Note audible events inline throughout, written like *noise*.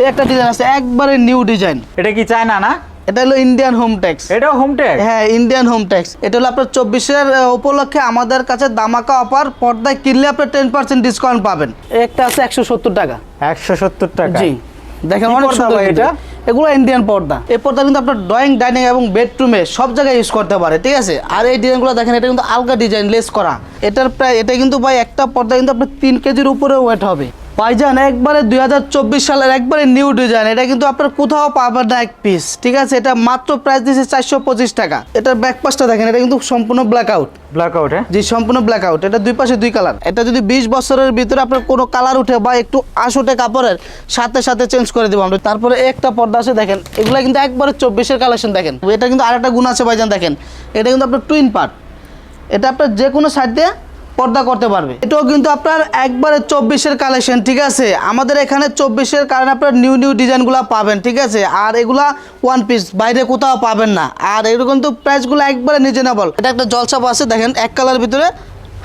এই একটা ডিজাইন আছে একবারে নিউ ডিজাইন এটা কি চায়না না? এটা হলো ইন্ডিয়ান হোম ট্যাক্স এটা হোম টেক হ্যাঁ ইন্ডিয়ান হোম ট্যাক্স এটা হলো আপনার চব্বিশের উপলক্ষে আমাদের কাছে দামাকা অফার পর্দায় কিনলে আপনি টেন পার্সেন্ট ডিসকাউন্ট পাবেন। একটা আছে একশো সত্তর টাকা। একশো সত্তর টাকা। জি। দেখেন অনেক সুন্দর এটা? এগুলো ইন্ডিয়ান পর্দা। এই পর্দা কিন্তু আপনার ড্রয়িং ডাইনিং এবং বেডরুমে সব জায়গায় ইউজ করতে পারে ঠিক আছে? আর এই ডিজাইনগুলো দেখেন এটা কিন্তু আলগা ডিজাইন লেস করা। এটার প্রায় এটা কিন্তু ভাই একটা পর্দা কিন্তু আপনার তিন কেজির উপরে ওয়েট হবে। ভাইজান একবারে দুই হাজার চব্বিশ সালের একবারে নিউ ডিজাইন এটা কিন্তু আপনার কোথাও পাবেন না এক পিস ঠিক আছে? এটা মাত্র প্রাইস দিয়েছে চারশো পঁচিশ টাকা। এটার ব্যাক পাশটা দেখেন এটা কিন্তু সম্পূর্ণ ব্ল্যাক আউট ব্ল্যাক আউট হ্যাঁ? জি সম্পূর্ণ ব্ল্যাক আউট এটা দুই পাশে দুই কালার এটা যদি বিশ বছরের ভিতরে আপনার কোনো কালার উঠে বা একটু আশ উঠে কাপড়ের সাথে সাথে চেঞ্জ করে দেবো আমরা। তারপরে একটা পর্দা আছে দেখেন এগুলো কিন্তু একবারে চব্বিশের কালেকশন দেখেন। এটা কিন্তু আরেকটা গুণ আছে ভাইজান দেখেন। এটা কিন্তু আপনার টুইন পার্ট এটা আপনার যে কোনো সাইড দিয়ে পর্দা করতে পারবে। এটাও কিন্তু আপনার একবারে চব্বিশের কালেকশন ঠিক আছে? আমাদের এখানে চব্বিশের কারণে আপনার নিউ নিউ ডিজাইনগুলো পাবেন ঠিক আছে? আর এগুলা ওয়ান পিস বাইরে কোথাও পাবেন না। আর এগুলো কিন্তু প্রাইসগুলো একবারে রিজনেবল এটা একটা জলসাপ আছে দেখেন এক কালার ভিতরে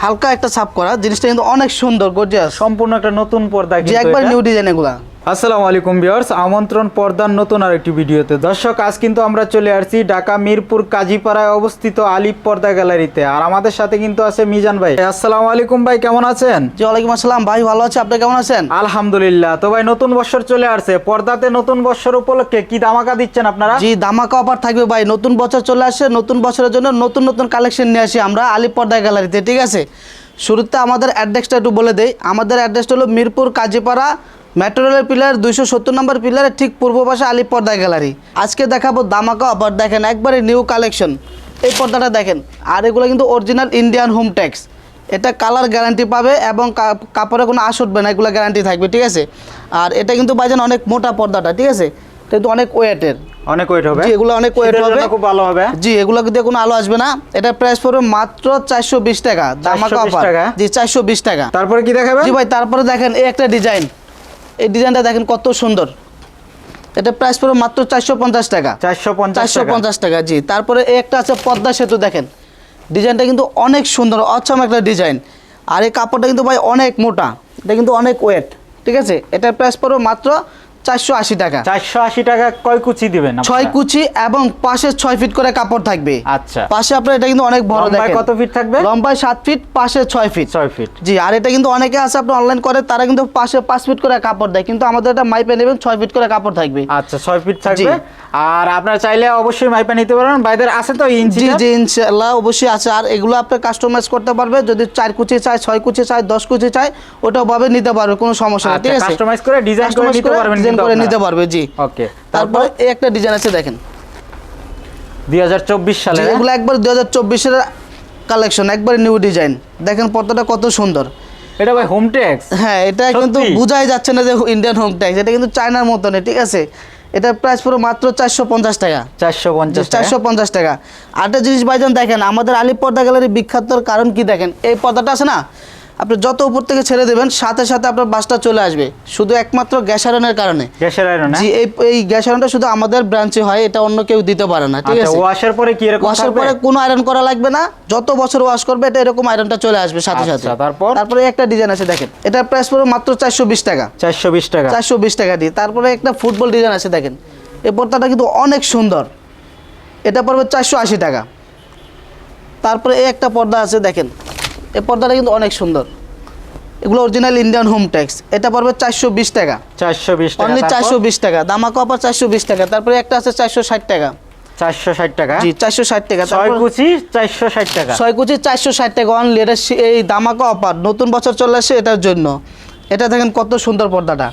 হালকা একটা ছাপ করা। জিনিসটা কিন্তু অনেক সুন্দর গর্জিয়াস সম্পূর্ণ একটা নতুন পর্দা একবার নিউ ডিজাইন এগুলা। আসসালামু আলাইকুম ভিউয়ার্স আমন্ত্রণ পর্দার নতুন আরেকটি ভিডিওতে। দর্শক আজ কিন্তু আমরা চলে আসছি ঢাকা মিরপুর কাজীপাড়ায় অবস্থিত আলিপ পর্দা গ্যালারিতে। আর আমাদের সাথে কিন্তু আছে মিজান ভাই। আসসালামু আলাইকুম ভাই কেমন আছেন? জি ওয়ালাইকুম আসসালাম ভাই ভালো আছে। আপনি কেমন আছেন? আলহামদুলিল্লাহ। তো ভাই নতুন বছর চলে আসছে। পর্দাতে নতুন বছর উপলক্ষে কি দামাকা দিচ্ছেন আপনারা? জি ধামাকা অফার থাকবে ভাই। নতুন বছর চলে আসছে নতুন বছরের জন্য নতুন নতুন কালেকশন নিয়ে আসি আমরা আলিপ পর্দা গ্যালারিতে ঠিক আছে? শুরুতে আমাদের অ্যাড্রেসটা একটু বলে দেই। আমাদের অ্যাড্রেসটা হলো মিরপুর কাজীপাড়া মেট্রো রেলের পিলার দুইশো সত্তর নম্বর পিলারের ঠিক পূর্ব পাশে আলিপ পর্দা গ্যালারি। আজকে দেখাবো দামাকা অফার দেখেন একবারে নিউ কালেকশন এই পর্দাটা দেখেন আর এগুলো কিন্তু অরিজিনাল ইন্ডিয়ান হোম ট্যাক্স এটা কালার গ্যারান্টি পাবে এবং কাপড়ে কোনো আশ উঠবে না এগুলো গ্যারান্টি থাকবে ঠিক আছে? আর এটা কিন্তু ভাইজান অনেক মোটা পর্দাটা ঠিক আছে? কিন্তু অনেক ওয়েটের অনেক ওয়েট হবে। এগুলো অনেক জন্য হবে। খুব ভালো হবে। জি এগুলো দিয়ে কোনো আলো আসবে না। এটা প্রাইস পড়বে মাত্র চারশো বিশ টাকা দামাকা 420 অফার? জি চারশো বিশ টাকা। তারপরে কি দেখাবে জি ভাই তারপরে দেখেন এই একটা ডিজাইন এই ডিজাইনটা দেখেন কত সুন্দর। এটা প্রাইস পড়বে মাত্র চারশো পঞ্চাশ টাকা। চারশো চারশো পঞ্চাশ টাকা জি। তারপরে এই একটা আছে পদ্মা সেতু দেখেন। ডিজাইনটা কিন্তু অনেক সুন্দর অচম একটা ডিজাইন। আর এই কাপড়টা কিন্তু ভাই অনেক মোটা এটা কিন্তু অনেক ওয়েট ঠিক আছে? এটার প্রাইস পড়বে মাত্র চারশো আশি টাকা। চারশো আশি টাকা কয় কুচি দিবেন ছয় কুচি এবং পাশে ছয় ফিট করে কাপড় থাকবে। আচ্ছা। পাশে আপনার এটা কিন্তু অনেক বড় দেখেন। কত ফিট থাকবে? লম্বায় সাত ফিট পাশে ছয় ফিট। ছয় ফিট। জি আর এটা কিন্তু অনেকে আছে আপনি অনলাইন করে তারা কিন্তু পাশে পাঁচ ফিট করে কাপড় দেয়। কিন্তু আমাদের এটা মাইপে নেবেন ছয় ফিট করে কাপড় থাকবে। আচ্ছা ছয় ফিট থাকবে। আর আপনারা চাইলে অবশ্যই মাইপা নিতে বাইদের আছে তো ইঞ্চি জি অবশ্যই আছে। আর এগুলো আপনি কাস্টমাইজ করতে পারবে। যদি চার কুচি চাই ছয় কুচি চাই দশ কুচি চাই ওটাও ভাবে নিতে পারবে কোনো সমস্যা নেই ঠিক আছে? কাস্টমাইজ আচ্ছা, করে ডিজাইন করে নিতে পারবেন কিন্তু করে নিতে পারবে জি। ওকে তারপরে এই একটা ডিজাইন আছে দেখেন। দুই হাজার চব্বিশ সালে এগুলো একবার দুই হাজার চব্বিশের কালেকশন একবার নিউ ডিজাইন দেখেন পর্দাটা কত সুন্দর। এটা ভাই হোম ট্যাক্স হ্যাঁ এটা কিন্তু বোঝাই যাচ্ছে না যে ইন্ডিয়ান হোম ট্যাক্স এটা কিন্তু চায়নার মতনই ঠিক আছে? এটার প্রাইস পুরো মাত্র চারশো পঞ্চাশ টাকা। চারশো পঞ্চাশ চারশো পঞ্চাশ টাকা। আরেকটা জিনিস ভাইজান দেখেন আমাদের আলিপ পর্দা গ্যালারি বিখ্যাতর কারণ কি দেখেন? এই পর্দাটা আছে না? আপনি যত উপর থেকে ছেড়ে দেবেন সাথে সাথে আপনার বাসটা চলে আসবে। শুধু একমাত্র গ্যাস আয়রনের কারণে। গ্যাসের আয়রন জি এই এই গ্যাস আয়রনটা শুধু আমাদের ব্রাঞ্চে হয় এটা অন্য কেউ দিতে পারে না ঠিক আচ্ছা আছে? ওয়াশের পরে কি এরকম ওয়াশের পরে কোনো আয়রন করা লাগবে না যত বছর ওয়াশ করবে এটা এরকম আয়রনটা চলে আসবে সাথে সাথে। আচ্ছা, তারপর? তারপরে একটা ডিজাইন আছে দেখেন এটা প্রাইস পড়বে মাত্র চারশো বিশ টাকা। চারশো বিশ টাকা। চারশো বিশ টাকা দিয়ে। তারপরে একটা ফুটবল ডিজাইন আছে দেখেন এই পর্দাটা কিন্তু অনেক সুন্দর। এটা পড়বে চারশো আশি টাকা। তারপরে এই একটা পর্দা আছে দেখেন এই পর্দাটা কিন্তু অনেক সুন্দর। এগুলো অরিজিনাল ইন্ডিয়ান হোম ট্যাক্স এটা পড়বে চারশো বিশ টাকা। চারশো বিশ টাকা অনলি চারশো বিশ টাকা। দামা কপার চারশো বিশ টাকা। তারপরে একটা আছে চারশো ষাট টাকা। চারশো ষাট টাকা? জি চারশো ষাট টাকা। ছয় কুচি চারশো ষাট টাকা। ছয় কুচি চারশো ষাট টাকা। অনলি এটা এই দামাকা অফার নতুন বছর চলে আসে এটার জন্য। এটা দেখেন কত সুন্দর পর্দাটা।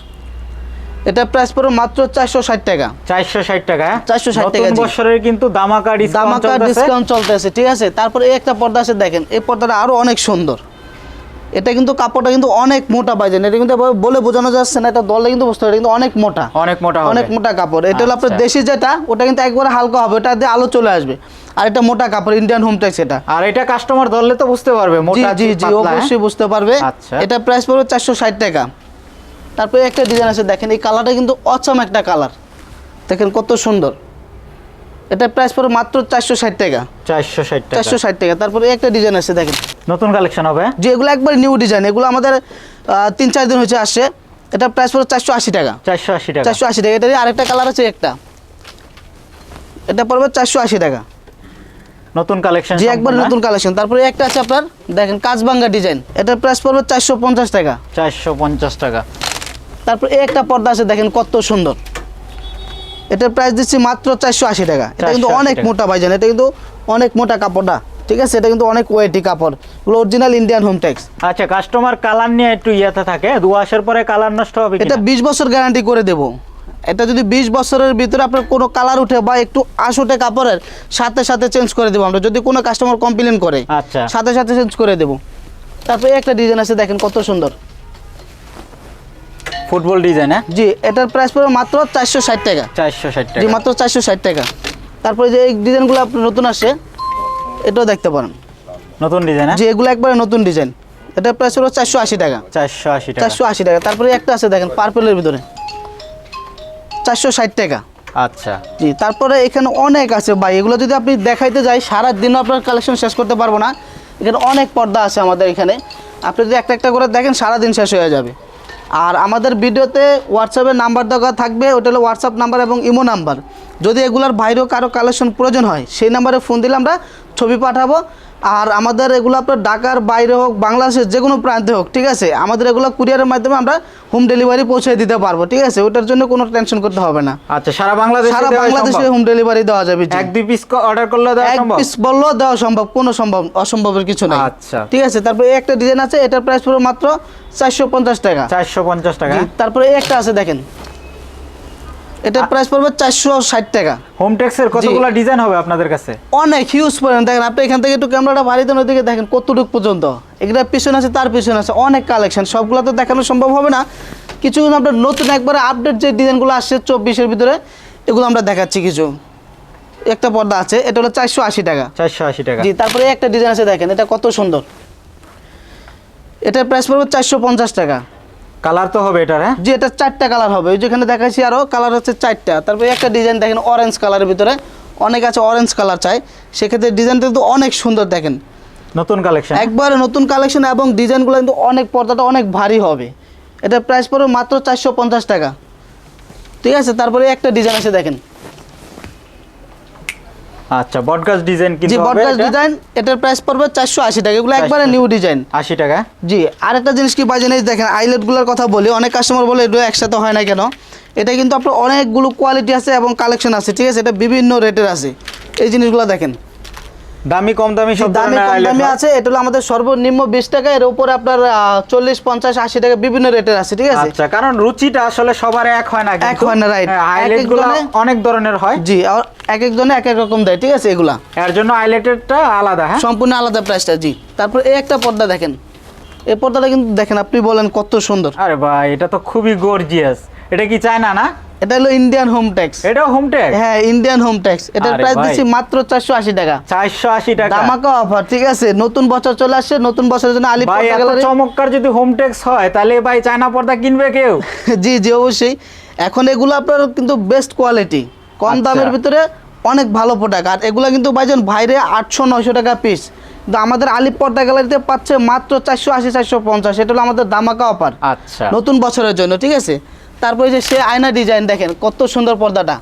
এটা প্রাইস পড়বে মাত্র চারশো ষাট টাকা। চারশো ষাট টাকা। 460 টাকা, নতুন বছরের কিন্তু দামাকা ডিসকাউন্ট দামাকা ডিসকাউন্ট চলতেছে ঠিক আছে? তারপরে এই একটা পর্দা আছে দেখেন এই পর্দাটা আরও অনেক সুন্দর। এটা কিন্তু কাপড়টা কিন্তু অনেক মোটা পাইছেন এটা কিন্তু বলে বোঝানো যাচ্ছে না এটা দলে কিন্তু বুঝতে কিন্তু অনেক মোটা। অনেক মোটা অনেক মোটা কাপড়। এটা হলো আপনার আচ্ছা। দেশি যেটা ওটা কিন্তু একবারে হালকা হবে ওটা দিয়ে আলো চলে আসবে। আর এটা মোটা কাপড় ইন্ডিয়ান হোম ট্যাক্স এটা। আর এটা কাস্টমার ধরলে তো বুঝতে পারবে মোটা জি জি হ্যাঁ? অবশ্যই বুঝতে পারবে। আচ্ছা। এটা প্রাইস পড়বে চারশো ষাট টাকা। তারপরে একটা ডিজাইন আছে দেখেন এই কালারটা কিন্তু অচম একটা কালার দেখেন কত সুন্দর। এটা প্রাইস পড়বে মাত্র চারশো ষাট টাকা। চারশো ষাট টাকা। চারশো ষাট টাকা। তারপরে একটা ডিজাইন আছে দেখেন। নতুন কালেকশন হবে? যে এগুলো একবার নিউ ডিজাইন এগুলো আমাদের তিন চার দিন হয়েছে আসছে। এটা প্রাইস পড়বে চারশো আশি টাকা। চারশো আশি টাকা। চারশো আশি টাকা। এটারই আরেকটা কালার আছে একটা। এটা পড়বে চারশো আশি টাকা। নতুন কালেকশন জি একবার নতুন কালেকশন তারপরে একটা আছে আপনার দেখেন কাজবাঙ্গা ডিজাইন এটার প্রাইস পড়বে চারশো পঞ্চাশ টাকা। চারশো পঞ্চাশ টাকা। তারপর এই একটা পর্দা আছে দেখেন কত সুন্দর। এটার প্রাইস দিচ্ছি মাত্র চারশো আশি টাকা। এটা কিন্তু অনেক। মোটা ভাইজান এটা কিন্তু অনেক মোটা কাপড়টা ঠিক আছে? এটা কিন্তু অনেক ওয়েটি কাপড়। এগুলো অরিজিনাল ইন্ডিয়ান হোম টেক্স আচ্ছা কাস্টমার কালার নিয়ে একটু ইয়েতে থাকে দু আসার পরে কালার নষ্ট হবে এটা বিশ বছর গ্যারান্টি করে দেবো। এটা যদি বিশ বছরের ভিতরে আপনার কোনো কালার উঠে বা একটু আশুটে কাপড়ের সাথে সাথে চেঞ্জ করে দেবো আমরা। যদি কোনো কাস্টমার কমপ্লেন করে আচ্ছা। সাথে সাথে চেঞ্জ করে দেবো। তারপরে একটা ডিজাইন আছে দেখেন কত সুন্দর। ফুটবল ডিজাইন হ্যাঁ? জি এটার প্রাইস পড়বে মাত্র চারশো ষাট টাকা। চারশো ষাট জি মাত্র চারশো ষাট টাকা। তারপরে যে এই ডিজাইনগুলো আপনার নতুন আসে এটাও দেখতে পারেন। নতুন ডিজাইন হ্যাঁ? যে এগুলো একবারে নতুন ডিজাইন। এটার প্রাইস হলো চারশো আশি টাকা। চারশো আশি টাকা। চারশো আশি টাকা। তারপরে একটা আছে দেখেন পার্পেলের ভিতরে। চারশো ষাট টাকা। আচ্ছা। জি তারপরে এখানে অনেক আছে ভাই। এগুলো যদি আপনি দেখাইতে যাই সারা দিনও আপনার কালেকশন শেষ করতে পারব না। এখানে অনেক পর্দা আছে আমাদের এখানে। আপনি যদি একটা একটা করে দেখেন সারা দিন শেষ হয়ে যাবে। আর আমাদের ভিডিওতে হোয়াটসঅ্যাপের নাম্বার দেওয়া থাকবে, ওটা হলো হোয়াটসঅ্যাপ নাম্বার এবং ইমো নাম্বার। যদি এগুলার বাইরেও কারও কালেকশন প্রয়োজন হয়, সেই নাম্বারে ফোন দিলে আমরা ছবি পাঠাবো। আর আমাদের এগুলো আপনার ঢাকার বাইরে হোক বাংলাদেশের যে কোনো প্রান্তে হোক ঠিক আছে? আমাদের এগুলো কুরিয়ারের মাধ্যমে আমরা হোম ডেলিভারি পৌঁছে দিতে পারব ঠিক আছে? ওটার জন্য কোনো টেনশন করতে হবে না। আচ্ছা সারা বাংলাদেশে সারা বাংলাদেশে হোম ডেলিভারি দেওয়া যাবে এক দুই পিস অর্ডার করলে দেওয়া এক পিস বললেও দেওয়া সম্ভব কোনো সম্ভব অসম্ভবের কিছু নাই। আচ্ছা। ঠিক আছে? তারপরে একটা ডিজাইন আছে এটার প্রাইস পুরো মাত্র চারশো পঞ্চাশ টাকা। চারশো পঞ্চাশ টাকা। তারপরে একটা আছে দেখেন। এটার প্রাইস পড়বে চারশো ষাট টাকা। হোম টেক্সের কতগুলো ডিজাইন হবে আপনাদের কাছে? অনেক হিউজ পরিমাণ। দেখেন আপনি এখান থেকে একটু ক্যামেরাটা ভারী দেন ওইদিকে দেখেন কতটুকু পর্যন্ত। এগুলো পিছনে আছে তার পিছনে আছে অনেক কালেকশন সবগুলো তো দেখানো সম্ভব হবে না। কিছু আপনার নতুন একবারে আপডেট যে ডিজাইনগুলো আসছে চব্বিশের ভিতরে এগুলো আমরা দেখাচ্ছি কিছু। একটা পর্দা আছে এটা হলো চারশো আশি টাকা। চারশো আশি টাকা। জি তারপরে একটা ডিজাইন আছে দেখেন এটা কত সুন্দর। এটার প্রাইস পড়বে চারশো পঞ্চাশ টাকা। কালার তো হবে এটার হ্যাঁ? জি এটা চারটা কালার হবে। ওই যেখানে দেখাচ্ছি আরও কালার হচ্ছে চারটা। তারপরে একটা ডিজাইন দেখেন অরেঞ্জ কালারের ভিতরে। অনেক আছে অরেঞ্জ কালার চাই। সেক্ষেত্রে ডিজাইনটা কিন্তু অনেক সুন্দর দেখেন। নতুন কালেকশন একবারে নতুন কালেকশন এবং ডিজাইনগুলো কিন্তু অনেক পর্দাটা অনেক ভারী হবে। এটা প্রাইস পড়বে মাত্র চারশো পঞ্চাশ টাকা। ঠিক আছে? তারপরে একটা ডিজাইন আছে দেখেন। আচ্ছা বটগাছ ডিজাইন কিন্তু হবে বটগাছ ডিজাইন এটার প্রাইস পড়বে চারশো আশি টাকা। এগুলো একবারে নিউ ডিজাইন আশি টাকা? জি আরেকটা জিনিস কি বাজে জিনিস দেখেন আইলেটগুলোর কথা বলি অনেক কাস্টমার বলে এগুলো একসাথে হয় না কেন? এটা কিন্তু আপনার অনেকগুলো কোয়ালিটি আছে এবং কালেকশন আছে ঠিক আছে? এটা বিভিন্ন রেটের আছে। এই জিনিসগুলো দেখেন। দামি কম দামি সব দামি কম দামি আছে এটা হলো আমাদের সর্বনিম্ন বিশ টাকা এর উপরে আপনার চল্লিশ পঞ্চাশ আশি টাকা বিভিন্ন রেটের আছে ঠিক আছে? আচ্ছা কারণ রুচিটা আসলে সবার এক হয় না এক হয় না, right। হাইলাইট একগুলো একজনে- অনেক ধরনের হয়। জি আর এক একজনে এক এক রকম দেয় ঠিক আছে এগুলা। এর জন্য হাইলাইটেডটা আলাদা হ্যাঁ? সম্পূর্ণ আলাদা প্রাইসটা জি। তারপর এই একটা পর্দা দেখেন। এই পর্দাটা কিন্তু দেখেন আপনি বলেন কত সুন্দর। আরে ভাই এটা তো খুবই গর্জিয়াস এটা কি চায়না না? এটা হলো ইন্ডিয়ান হোম ট্যাক্স এটাও হোম টেক হ্যাঁ ইন্ডিয়ান হোম ট্যাক্স এটার প্রাইস। দিচ্ছি মাত্র চারশো আশি টাকা। চারশো আশি টাকা। দামাকা অফার ঠিক আছে? নতুন বছর চলে আসছে নতুন বছরের জন্য আলিপুর ভাই এত চমৎকার যদি হোম টেক্স হয় তাহলে ভাই চায়না পর্দা কিনবে কেউ? *laughs* জি জি অবশ্যই। এখন এগুলো আপনার কিন্তু বেস্ট কোয়ালিটি কম আচ্ছা। দামের ভিতরে অনেক ভালো প্রোডাক্ট আর এগুলো কিন্তু ভাইজান বাইরে আটশো নয়শো টাকা পিস কিন্তু আমাদের আলিপ পর্দা গ্যালারিতে পাচ্ছে মাত্র চারশো আশি চারশো পঞ্চাশ। এটা হলো আমাদের দামাকা অফার আচ্ছা। নতুন বছরের জন্য ঠিক আছে? তারপরে যে সে আয়না ডিজাইন দেখেন কত সুন্দর পর্দাটা।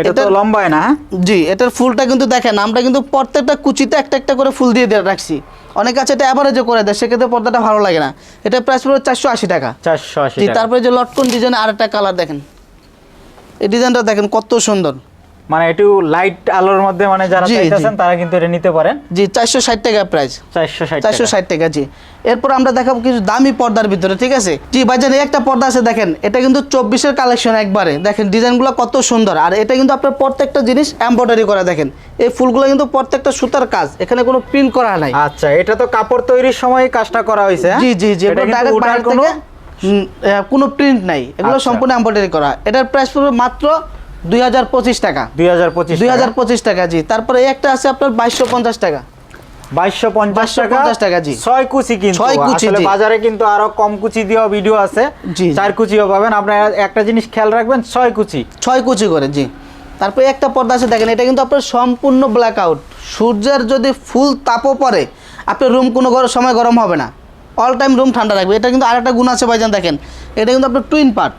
এটা তো লম্বা না হ্যাঁ? জি এটার ফুলটা কিন্তু দেখেন আমরা কিন্তু প্রত্যেকটা কুচিতে একটা একটা করে ফুল দিয়ে দিয়ে রাখছি। অনেক আছে এটা অ্যাভারেজে করে দেয় সেক্ষেত্রে পর্দাটা ভালো লাগে না। এটা প্রাইস পড়বে চারশো আশি টাকা। চারশো আশি তারপরে যে লটকন ডিজাইন আর একটা কালার দেখেন। এই ডিজাইনটা দেখেন কত সুন্দর। মানে একটু লাইট আলোর মধ্যে মানে যারা চাইতেছেন তারা কিন্তু এটা নিতে পারেন। জি চারশো ষাট টাকা প্রাইস চারশো ষাট চারশো ষাট টাকা জি। এরপর আমরা দেখাবো কিছু দামি পর্দার ভিতরে ঠিক আছে? জি ভাইজান এই একটা পর্দা আছে দেখেন। এটা কিন্তু চব্বিশের কালেকশন একবারে। দেখেন ডিজাইনগুলো কত সুন্দর। আর এটা কিন্তু আপনার প্রত্যেকটা জিনিস এমব্রয়ডারি করা দেখেন। এই ফুলগুলো কিন্তু প্রত্যেকটা সুতার কাজ। এখানে কোনো প্রিন্ট করা নাই। আচ্ছা এটা তো কাপড় তৈরির সময় কাজটা করা হয়েছে হ্যাঁ? জি জি জি এটা ওঠার বাইরে কোনো প্রিন্ট নাই। এগুলো আচ্ছা। সম্পূর্ণ এমব্রয়ডারি করা। এটার প্রাইস মাত্র দুই হাজার পঁচিশ টাকা। দুই হাজার পঁচিশ দুই হাজার পঁচিশ টাকা জি। তারপরে একটা আছে আপনার বাইশশো পঞ্চাশ টাকা। বাইশশো পঞ্চাশ টাকা। 2250 টাকা, জি। ছয় কুচি কিন্তু। ছয় কুচি, আসলে বাজারে কিন্তু আরও কম কুচি দেওয়া ভিডিও আছে। জি। চার কুচিও পাবেন। আপনারা একটা জিনিস খেয়াল রাখবেন ছয় কুচি। ছয় কুচি করে জি। তারপরে একটা পর্দা আছে দেখেন এটা কিন্তু আপনার সম্পূর্ণ ব্ল্যাক আউট সূর্যের যদি ফুল তাপও পড়ে আপনার রুম কোনো সময় গরম হবে না। অল টাইম রুম ঠান্ডা রাখবে। এটা কিন্তু আরেকটা গুণ আছে ভাইজান দেখেন। এটা কিন্তু আপনার টুইন পার্ট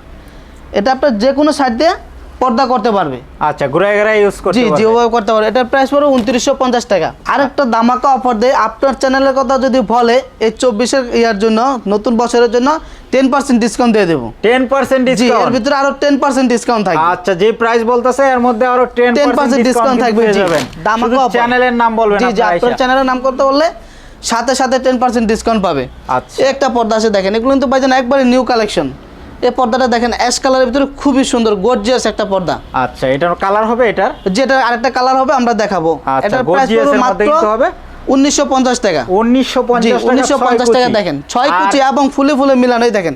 এটা আপনার যে কোনো সাইড দিয়ে পর্দা করতে পারবে। আচ্ছা ঘুরাই ঘুরাই ইউজ করতে জি জি ওভাবে করতে পারবে। এটার প্রাইস পড়বে উনত্রিশশো পঞ্চাশ টাকা। আরেকটা দামাকা অফার দেয় আপনার চ্যানেলের কথা যদি বলে এই চব্বিশের ইয়ার জন্য নতুন বছরের জন্য টেন পার্সেন্ট ডিসকাউন্ট দিয়ে দেবো। 10% জি এর ভিতরে আরও টেন পার্সেন্ট ডিসকাউন্ট থাকবে। আচ্ছা যে প্রাইস বলতেছে এর মধ্যে আরও 10% 10% ডিসকাউন্ট থাকবে। জি দামাকা offer। চ্যানেলের নাম বলবেন জি জি আপনার চ্যানেলের নাম করতে বললে সাথে সাথে টেন পার্সেন্ট ডিসকাউন্ট পাবে। আচ্ছা। একটা পর্দা আছে দেখেন এগুলো কিন্তু ভাইজান একবারে নিউ কালেকশন এই পর্দাটা দেখেন অ্যাশ কালারের ভিতরে খুবই সুন্দর গর্জিয়াস একটা পর্দা। আচ্ছা এটার কালার হবে এটার? যেটা আরেকটা কালার হবে আমরা দেখাবো। আচ্ছা, এটার প্রাইস মাত্র হবে? উনিশশো পঞ্চাশ টাকা। উনিশশো জি পঞ্চাশ টাকা দেখেন ছয় কুচি এবং ফুলে ফুলে মিলানোই দেখেন।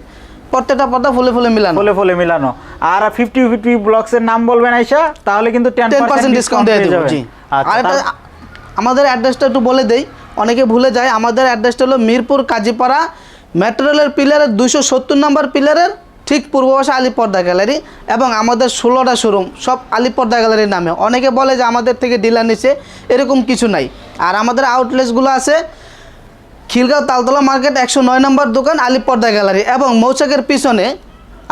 প্রত্যেকটা পর্দা ফুলে ফুলে মিলানো। ফুলে ফুলে মিলানো। আর ফিফটি ফিফটি এর নাম বলবেন আইসা তাহলে কিন্তু টেন পার্সেন্ট ডিসকাউন্ট দিয়ে দেবো জি। আর এটা তার- আমাদের অ্যাড্রেসটা একটু বলে দেই অনেকে ভুলে যায় আমাদের অ্যাড্রেসটা হলো মিরপুর কাজীপাড়া ম্যাটেরিয়ালের পিলারের দুশো সত্তর নম্বর পিলারের ঠিক পূর্ব পাশে আলিপর্দা গ্যালারি এবং আমাদের ষোলোটা শোরুম সব আলিপর্দা গ্যালারির নামে। অনেকে বলে যে আমাদের থেকে ডিলার নিচ্ছে এরকম কিছু নাই। আর আমাদের আউটলেটসগুলো আছে, খিলগাঁও তালতলা মার্কেট একশো নয় নম্বর দোকান আলিপর্দা গ্যালারি এবং মৌচাকের পিছনে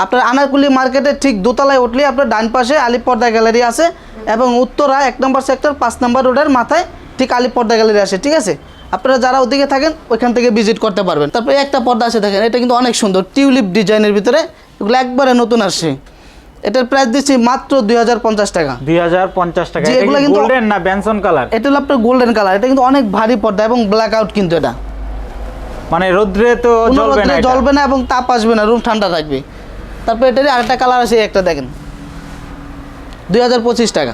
আপনার আনারকুলি মার্কেটের ঠিক দোতলায় উঠলে আপনার ডান পাশে আলিপর্দা গ্যালারি আছে এবং উত্তরা এক নম্বর সেক্টর পাঁচ নম্বর রোডের মাথায় ঠিক আলিপর্দা গ্যালারি আছে, ঠিক আছে? আপনারা যারা ওদিকে থাকেন, ওইখান থেকে ভিজিট করতে পারবেন। তারপরে একটা পর্দা আছে দেখেন, এটা কিন্তু অনেক সুন্দর, টিউলিপ ডিজাইনের ভিতরে এগুলো একবারে নতুন আসছে। এটার প্রাইস দিচ্ছি মাত্র দুই হাজার পঞ্চাশ টাকা। দুই হাজার পঞ্চাশ টাকা। এগুলো কিন্তু- গোল্ডেন না বেনসন কালার এটা হলো আপনার গোল্ডেন কালার এটা কিন্তু অনেক ভারী পর্দা এবং ব্ল্যাক আউট কিন্তু এটা। মানে রোদ্রে তো জ্বলবে না জ্বলবে না এবং তাপ আসবে না রুম ঠান্ডা থাকবে। তারপর এটারই আরেকটা কালার আছে একটা দেখেন। দুই হাজার পঁচিশ টাকা।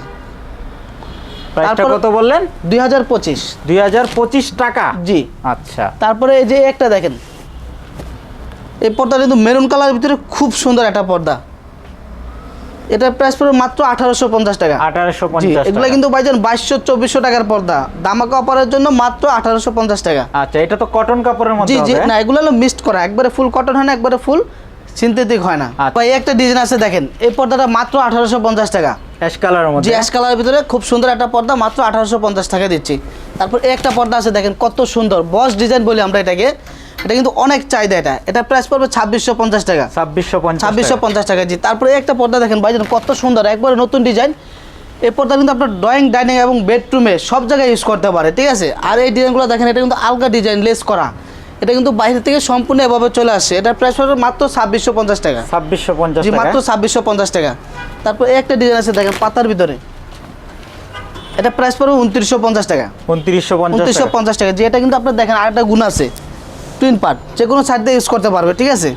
প্রাইসটা তারপর- কত বললেন? দুই হাজার পঁচিশ। দুই হাজার পঁচিশ টাকা? জি। আচ্ছা। তারপরে এই যে একটা দেখেন। এই পর্দা কিন্তু মেরুন কালারের ভিতরে খুব সুন্দর একটা পর্দা। এটার প্রাইস পড়বে মাত্র আঠারোশো পঞ্চাশ টাকা। আঠারোশো পঞ্চাশ এগুলো কিন্তু ভাইজান বাইশশো চব্বিশশো টাকার পর্দা। দামাকা অপারের জন্য মাত্র আঠারোশো পঞ্চাশ টাকা। আচ্ছা এটা তো কটন কাপড়ের জি মধ্যে জি হবে? না এগুলো হলো মিক্সড করা। একবারে ফুল কটন হয় না একবারে ফুল সিনথেটিক হয় না। আচ্ছা। ভাই একটা ডিজাইন আছে দেখেন। এই পর্দাটা মাত্র আঠারোশো পঞ্চাশ টাকা। অ্যাশ কালারের জি মধ্যে অ্যাশ কালারের ভিতরে খুব সুন্দর একটা পর্দা মাত্র আঠারোশো পঞ্চাশ টাকা দিচ্ছি। তারপর একটা পর্দা আছে দেখেন কত সুন্দর। বস ডিজাইন বলি আমরা এটাকে। এটা কিন্তু অনেক চাহিদা এটা। এটা প্রাইস পড়বে ছাব্বিশশো পঞ্চাশ টাকা। ছাব্বিশশো ছাব্বিশশো পঞ্চাশ টাকা জি। তারপরে একটা পর্দা দেখেন ভাই কত সুন্দর একবারে নতুন ডিজাইন এই পর্দা কিন্তু আপনার ড্রয়িং ডাইনিং এবং বেডরুমে সব জায়গায় ইউজ করতে পারে ঠিক আছে? আর এই ডিজাইনগুলো দেখেন এটা কিন্তু আলগা ডিজাইন লেস করা। এটা কিন্তু বাইরে থেকে সম্পূর্ণ এভাবে চলে আসছে এটা প্রাইস পড়বে মাত্র ছাব্বিশশো পঞ্চাশ টাকা। ছাব্বিশশো পঞ্চাশ মাত্র ছাব্বিশশো পঞ্চাশ টাকা। তারপর একটা ডিজাইন আছে দেখেন পাতার ভিতরে। এটা প্রাইস পড়বে উনত্রিশশো পঞ্চাশ টাকা। উনত্রিশশো পঞ্চাশ টাকা। পঞ্চাশ এটা কিন্তু আপনার দেখেন আরেকটা গুণ আছে। টুইন পার্ট যে কোনো সাইড দিয়ে ইউজ করতে পারবে ঠিক আছে?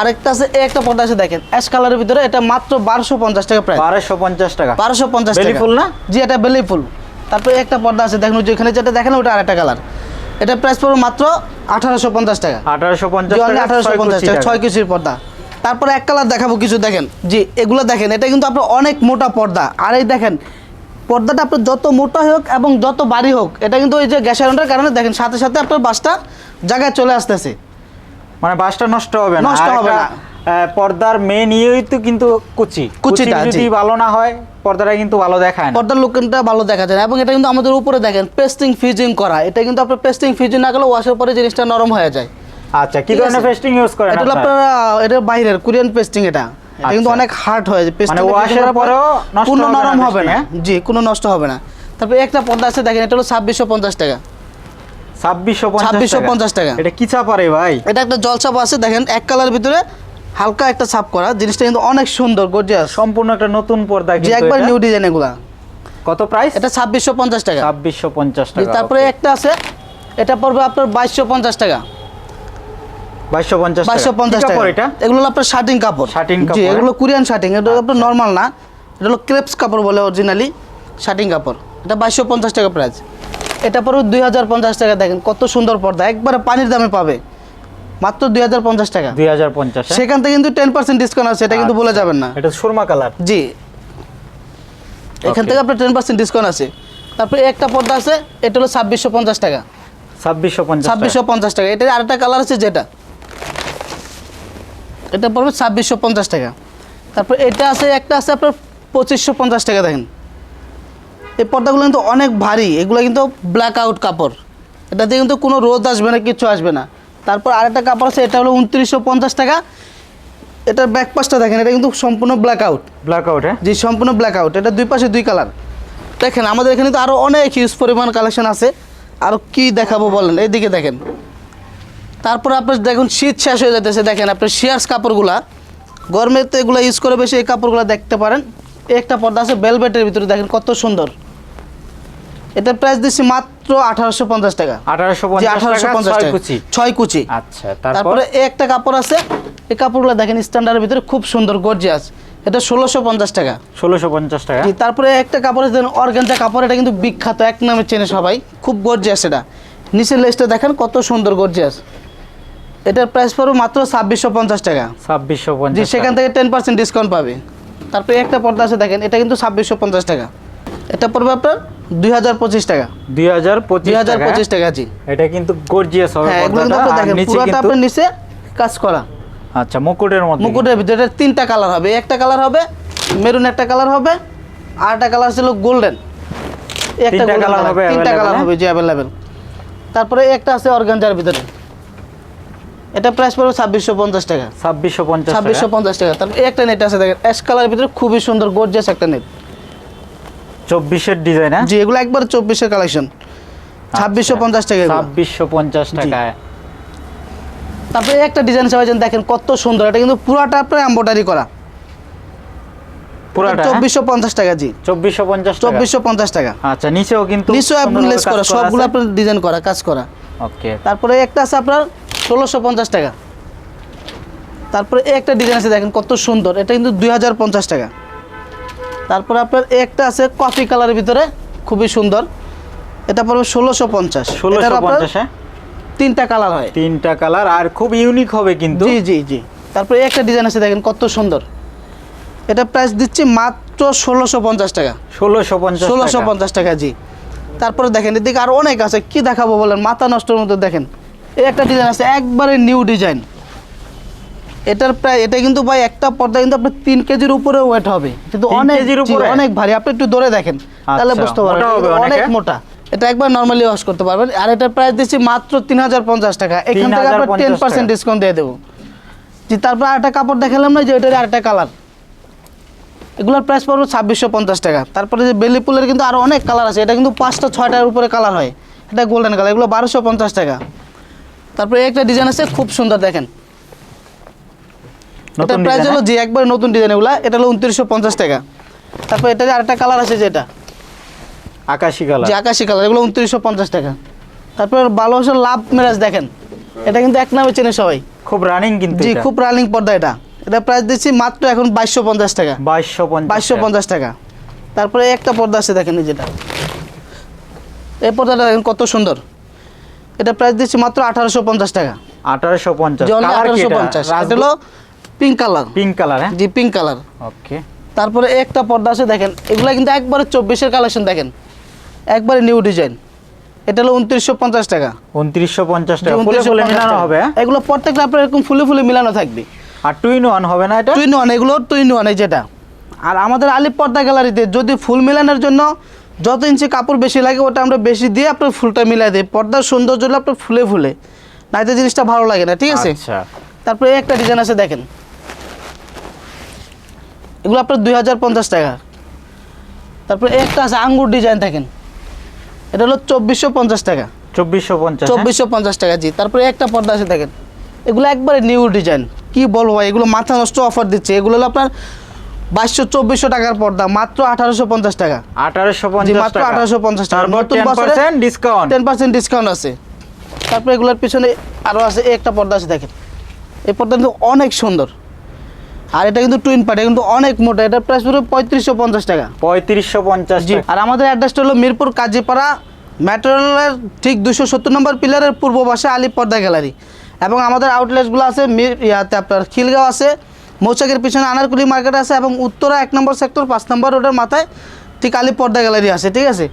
আরেকটা আছে এই একটা পর্দা আছে দেখেন অ্যাশ কালারের ভিতরে এটা মাত্র বারোশো পঞ্চাশ টাকা প্রায় বারোশো পঞ্চাশ টাকা। বারোশো পঞ্চাশ টাকা। Full না? জি এটা বেলি ফুল তারপরে একটা পর্দা আছে দেখেন যেখানে যেটা দেখেন ওটা আরেকটা কালার এটা প্রাইস পড়বে মাত্র আঠারোশো পঞ্চাশ টাকা। আঠারোশো পঞ্চাশ টাকা আঠারোশো পঞ্চাশ টাকা। ছয় কেজির পর্দা। তারপরে এক কালার দেখাবো কিছু দেখেন। জি এগুলো দেখেন এটা কিন্তু আপনার অনেক মোটা পর্দা। আর এই দেখেন পর্দাটা আপনার যত মোটা হোক এবং যত বাড়ি হোক এটা কিন্তু ওই যে গ্যাস আয়রনটার কারণে দেখেন সাথে সাথে আপনার বাসটা জায়গায় চলে আসতেছে। মানে বাসটা নষ্ট হবে না। নষ্ট হবে না। পর্দার মেন ইয়েই তো কিন্তু কুচি। কুচিটা, কুচি যদি ভালো না হয় পর্দাটা কিন্তু ভালো দেখায় না। পর্দার লুকটা ভালো দেখা যায় না। এবং এটা কিন্তু আমাদের উপরে দেখেন পেস্টিং ফিজিং করা। এটা কিন্তু আপনার পেস্টিং ফিজিং না করলে ওয়াশের পরে জিনিসটা নরম হয়ে যায়। আচ্ছা কি ধরনের পেস্টিং ইউজ করেন এটা? আপনার? এটা বাইরের কোরিয়ান পেস্টিং এটা। এটা কিন্তু আচ্ছা। অনেক হার্ড হয়ে যায় ওয়াশের পরেও কোনো নরম হবে না। জি কোনো নষ্ট হবে না। তারপরে একটা পর্দা আছে দেখেন এটা হলো ছাব্বিশশো পঞ্চাশ টাকা। ছাব্বিশশো 2650 টাকা। এটা কি চাপারে ভাই? এটা একটা জলছাপ আছে দেখেন এক কালার ভিতরে হালকা একটা ছাপ করা। জিনিসটা কিন্তু অনেক সুন্দর গর্জিয়াস সম্পূর্ণ একটা নতুন পর্দা যে একবার নিউ ডিজাইন এগুলা। কত প্রাইস এটা ছাব্বিশশো পঞ্চাশ টাকা। ছাব্বিশশো পঞ্চাশ টাকা তারপরে একটা আছে এটা পড়বে আপনার বাইশশো পঞ্চাশ টাকা। বাইশশো পঞ্চাশ টাকা। এগুলো আপনার শার্টিং কাপড়। শার্টিং জি এগুলো কোরিয়ান শার্টিং এটা আপনার নর্মাল না এটা হলো ক্রেপস কাপড় বলে অরিজিনালি শার্টিং কাপড়। এটা বাইশশো পঞ্চাশ টাকা প্রাইস এটা পড়বে দুই হাজার পঞ্চাশ টাকা। দেখেন কত সুন্দর পর্দা একবারে পানির দামে পাবে। মাত্র দুই হাজার পঞ্চাশ টাকা। দুই হাজার পঞ্চাশ সেখান থেকে কিন্তু টেন পার্সেন্ট ডিসকাউন্ট আছে এটা কিন্তু বলে যাবেন না। এটা সুরমা কালার। জি। এখান থেকে আপনার টেন পার্সেন্ট ডিসকাউন্ট আছে। তারপরে একটা পর্দা আছে এটা হলো ছাব্বিশশো পঞ্চাশ টাকা। ছাব্বিশশো পঞ্চাশ ছাব্বিশশো পঞ্চাশ টাকা। এটার আরেকটা কালার আছে যেটা? এটা পড়বে ছাব্বিশশো পঞ্চাশ টাকা। তারপর এটা আছে একটা আছে আপনার পঁচিশশো পঞ্চাশ টাকা দেখেন। এই পর্দাগুলো কিন্তু অনেক ভারী এগুলো কিন্তু ব্ল্যাক আউট কাপড় এটাতে কিন্তু কোনো রোদ আসবে না কিছু আসবে না। তারপর আরেকটা কাপড় আছে এটা হলো উনত্রিশশো পঞ্চাশ টাকা। এটার ব্যাক পাশটা দেখেন এটা কিন্তু সম্পূর্ণ ব্ল্যাক আউট ব্ল্যাক আউট হ্যাঁ? জি সম্পূর্ণ ব্ল্যাক আউট এটা দুই পাশে দুই কালার দেখেন আমাদের এখানে তো আরও অনেক হিউজ পরিমাণ কালেকশন আছে। আর কি দেখাবো বলেন? এইদিকে দেখেন। তারপর আপনার দেখুন শীত শেষ হয়ে যেতেছে দেখেন আপনার শিয়ার্স কাপড়গুলা। গরমে তো এগুলো ইউজ করে বেশি এই কাপড়গুলো দেখতে পারেন। একটা পর্দা আছে বেলভেটের ভিতরে দেখেন কত সুন্দর। এটার প্রাইস দিচ্ছি মাত্র আঠারোশো পঞ্চাশ টাকা। আঠারোশো পঞ্চাশ আঠারোশো টাকা পঞ্চাশ ছয় টাকা কুচি। ছয় কুচি। আচ্ছা তারপরে? একটা কাপড় আছে এই কাপড়গুলো দেখেন স্ট্যান্ডার্ডের ভিতরে খুব সুন্দর গর্জিয়াস এটা ষোলোশো পঞ্চাশ টাকা। ষোলোশো পঞ্চাশ টাকা? তারপরে একটা কাপড় আছে অর্গানজা কাপড় এটা কিন্তু বিখ্যাত এক নামে চেনে সবাই। খুব গর্জিয়াস এটা। নিচের লেসটা দেখেন কত সুন্দর গর্জিয়াস এটার প্রাইস পড়বে মাত্র ছাব্বিশশো পঞ্চাশ টাকা। ছাব্বিশশো পঞ্চাশ সেখান থেকে টেন পার্সেন্ট ডিসকাউন্ট পাবে। তারপরে একটা পর্দা আছে দেখেন এটা কিন্তু ছাব্বিশশো পঞ্চাশ টাকা। এটা পড়বে আপনার দুই হাজার পঁচিশ টাকা। দুই হাজার দুই হাজার টাকা পঁচিশ টাকা জি। এটা কিন্তু গর্জিয়াস হবে হ্যাঁ এগুলো কিন্তু পর্দাটা, দেখেন নিচে পুরোটা কিন্তু আপনার নিচে কাজ করা। আচ্ছা মুকুটের মধ্যে। মুকুটের ভিতরে তিনটা কালার হবে। একটা কালার হবে মেরুন একটা কালার হবে আর একটা কালার ছিল গোল্ডেন একটা colour, হবে তিনটা কালার হ্যাঁ? হবে জি অ্যাভেলেবেল তারপরে একটা আছে অর্গানজার ভিতরে। এটা প্রাইস পড়বে ছাব্বিশশো পঞ্চাশ টাকা। ছাব্বিশশো পঞ্চাশ ছাব্বিশশো পঞ্চাশ টাকা। তারপর একটা নেট আছে দেখেন অ্যাশ কালারের ভিতরে খুবই সুন্দর গর্জিয়াস একটা নেট চব্বিশের ডিজাইন হ্যাঁ? জি এগুলো একবার চব্বিশের কালেকশন ছাব্বিশশো পঞ্চাশ টাকা ছাব্বিশশো পঞ্চাশ টাকায়। তারপরে একটা ডিজাইন সবাই দেখেন কত সুন্দর এটা কিন্তু পুরাটা আপনার এম্বোটারি করা। পুরাটা হ্যাঁ? চব্বিশশো পঞ্চাশ টাকা জি। চব্বিশশো পঞ্চাশ টাকা। চব্বিশশো পঞ্চাশ টাকা। আচ্ছা নিচেও কিন্তু আপনি লেস করা সবগুলো আপনার ডিজাইন করা কাজ করা। ওকে তারপরে একটা আছে আপনার ষোলোশো পঞ্চাশ টাকা। তারপরে একটা ডিজাইন আছে দেখেন কত সুন্দর এটা কিন্তু দুই হাজার পঞ্চাশ টাকা। তারপরে আপনার একটা আছে কফি কালারের ভিতরে খুবই সুন্দর। এটা পড়বে ষোলোশো পঞ্চাশ। ষোলোশো পঞ্চাশ হ্যাঁ? তিনটা কালার হয়। তিনটা কালার আর খুব ইউনিক হবে কিন্তু। জি জি জি। তারপরে একটা ডিজাইন আছে দেখেন কত সুন্দর। এটা প্রাইস দিচ্ছি মাত্র ষোলোশো পঞ্চাশ টাকা। ষোলোশো পঞ্চাশ ষোলোশো পঞ্চাশ টাকা জি। তারপরে দেখেন এদিকে আর অনেক আছে কি দেখাবো বলেন? মাথা নষ্টের মধ্যে দেখেন। এই একটা ডিজাইন আছে একবারে নিউ ডিজাইন এটার প্রায় এটা কিন্তু ভাই একটা পর্দা কিন্তু আপনার তিন কেজির উপরে ওয়েট হবে। কিন্তু অনেক? অনেক ভারী। আপনি একটু ধরে দেখেন তাহলে আচ্ছা, বুঝতে পারবেন। অনেক মোটা। এটা একবার নর্মালি ওয়াশ করতে পারবেন। আর এটার প্রাইস দিচ্ছি মাত্র তিন হাজার পঞ্চাশ টাকা। এখান থেকে আপনার টেন পার্সেন্ট ডিসকাউন্ট দিয়ে দেবো। জি তারপর আরেকটা কাপড় দেখালাম না যে এটার আরেকটা কালার এগুলোর প্রাইস পড়বে ছাব্বিশশো পঞ্চাশ টাকা। তারপরে যে বেলি ফুলের কিন্তু আরও অনেক কালার আছে। এটা কিন্তু পাঁচটা ছয়টার উপরে কালার হয়। এটা গোল্ডেন কালার এগুলো বারোশো পঞ্চাশ টাকা। তারপরে একটা ডিজাইন আছে খুব সুন্দর দেখেন। এটা প্রাইস হলো হ্যাঁ? জি একবার নতুন ডিজাইন এগুলো এটা হলো উনত্রিশশো পঞ্চাশ টাকা। তারপর এটা আরেকটা কালার আছে যেটা। আকাশি কালার যে আকাশি কালার এগুলো উনত্রিশশো পঞ্চাশ টাকা। তারপর ভালোবাসার লাভ মেরাজ দেখেন। এটা কিন্তু এক নামে চেনে সবাই। খুব রানিং কিন্তু জি খুব রানিং পর্দা এটা। এটা প্রাইস দিচ্ছি মাত্র এখন বাইশশো পঞ্চাশ টাকা। বাইশশো বাইশশো পঞ্চাশ টাকা। তারপরে একটা পর্দা আছে দেখেন এই যেটা। এই পর্দাটা দেখেন কত সুন্দর। এটা প্রাইস দিচ্ছি মাত্র আঠারোশো পঞ্চাশ টাকা। আঠারোশো পঞ্চাশ। আঠারোশো পঞ্চাশ। এটা হলো পিঙ্ক কালার পিঙ্ক কালার হ্যাঁ? জি পিঙ্ক কালার ওকে তারপরে একটা পর্দা আছে দেখেন। এগুলো কিন্তু একবারে চব্বিশের কালেকশন দেখেন। একবারে নিউ ডিজাইন এটা হলো উনত্রিশশো পঞ্চাশ টাকা। উনত্রিশশো পঞ্চাশ টাকা। ফুলে ফুলে মিলানো হবে হ্যাঁ? এগুলো প্রত্যেকটা আপনার এরকম ফুলে ফুলে মিলানো থাকবে। আর টু ইন ওয়ান হবে না এটা? টুইন ওয়ান এগুলো টুইন ওয়ান এই যেটা। আর আমাদের আলিপ পর্দা গ্যালারিতে যদি ফুল মেলানোর জন্য যত ইঞ্চি কাপড় বেশি লাগে ওটা আমরা বেশি দিয়ে আপনার ফুলটা মিলাই দিই। পর্দার সৌন্দর্য হলে আপনার ফুলে ফুলে। নাইতে জিনিসটা ভালো লাগে না ঠিক আছে? আচ্ছা। তারপরে একটা ডিজাইন আছে দেখেন। এগুলো আপনার দুই হাজার পঞ্চাশ টাকা। তারপরে একটা আছে আঙ্গুর ডিজাইন দেখেন। এটা হলো চব্বিশশো পঞ্চাশ টাকা। চব্বিশশো পঞ্চাশ হ্যাঁ? চব্বিশশো পঞ্চাশ টাকা জি। তারপরে একটা পর্দা আছে দেখেন। এগুলো একবারে নিউ ডিজাইন। কি বলব এগুলো মাথা নষ্ট অফার দিচ্ছে। এগুলো হলো আপনার বাইশশো চব্বিশশো টাকার পর্দা মাত্র আঠারোশো পঞ্চাশ টাকা। আঠারোশো মাত্র আঠারোশো পঞ্চাশ টাকা। নতুন বছরে ডিসকাউন্ট টেন পার্সেন্ট ডিসকাউন্ট আছে। তারপরে এগুলোর পিছনে আরও আছে একটা পর্দা আছে দেখেন। এই পর্দা কিন্তু অনেক সুন্দর। আর এটা কিন্তু টুইন পার্ট কিন্তু অনেক মোটা। এটা প্রাইস পঁয়ত্রিশশো পঞ্চাশ টাকা। পঁয়ত্রিশশো পঞ্চাশ জি আর আমাদের অ্যাড্রেসটা হলো মিরপুর কাজীপাড়া ম্যাটেরিয়ালের ঠিক দুশো সত্তর নম্বর পিলারের পূর্ব পাশে আলী পর্দা গ্যালারি। এবং আমাদের আউটলেটগুলো আছে আপনার খিলগাঁও আছে মৌচাকের পিছনে আনারকুলি মার্কেট আছে এবং উত্তরা এক নম্বর সেক্টর পাঁচ নম্বর রোডের মাথায় ঠিক আলিপর্দা গ্যালারি আছে, ঠিক আছে?